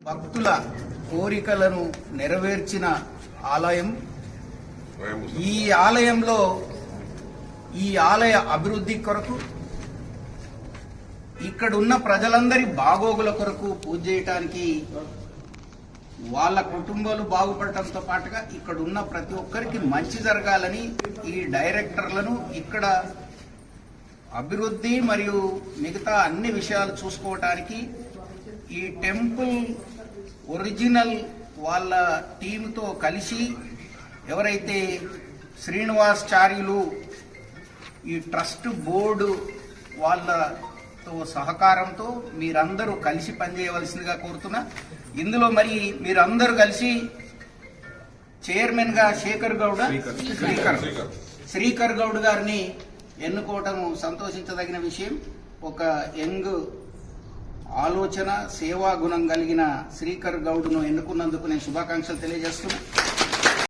భక్తుల కోరికలను నెరవేర్చిన ఆలయం. ఈ ఆలయంలో ఈ ఆలయ అభివృద్ధి కొరకు ఇక్కడున్న ప్రజలందరి బాగోగుల కొరకు పూజ చేయటానికి వాళ్ళ కుటుంబాలు బాగుపడటంతో పాటుగా ఇక్కడ ఉన్న ప్రతి ఒక్కరికి మంచి జరగాలని ఈ డైరెక్టర్లను ఇక్కడ అభివృద్ధి మరియు మిగతా అన్ని విషయాలు చూసుకోవటానికి ఈ టెంపుల్ ఒరిజినల్ వాళ్ళ టీంతో కలిసి ఎవరైతే శ్రీనివాసాచార్యులు ఈ ట్రస్ట్ బోర్డు వాళ్ళతో సహకారంతో మీరందరూ కలిసి పనిచేయవలసిందిగా కోరుతున్నా. ఇందులో మరి మీరందరూ కలిసి చైర్మన్గా శేఖర్ గౌడ శ్రీకర్ శ్రీకర్ గౌడ్ గారిని ఎన్నుకోవటం సంతోషించదగిన విషయం. ఒక యంగ్ ఆలోచన సేవా గుణం కలిగిన శ్రీకర్ గౌడ్ను ఎన్నుకున్నందుకు నేను శుభాకాంక్షలు తెలియజేస్తున్నాను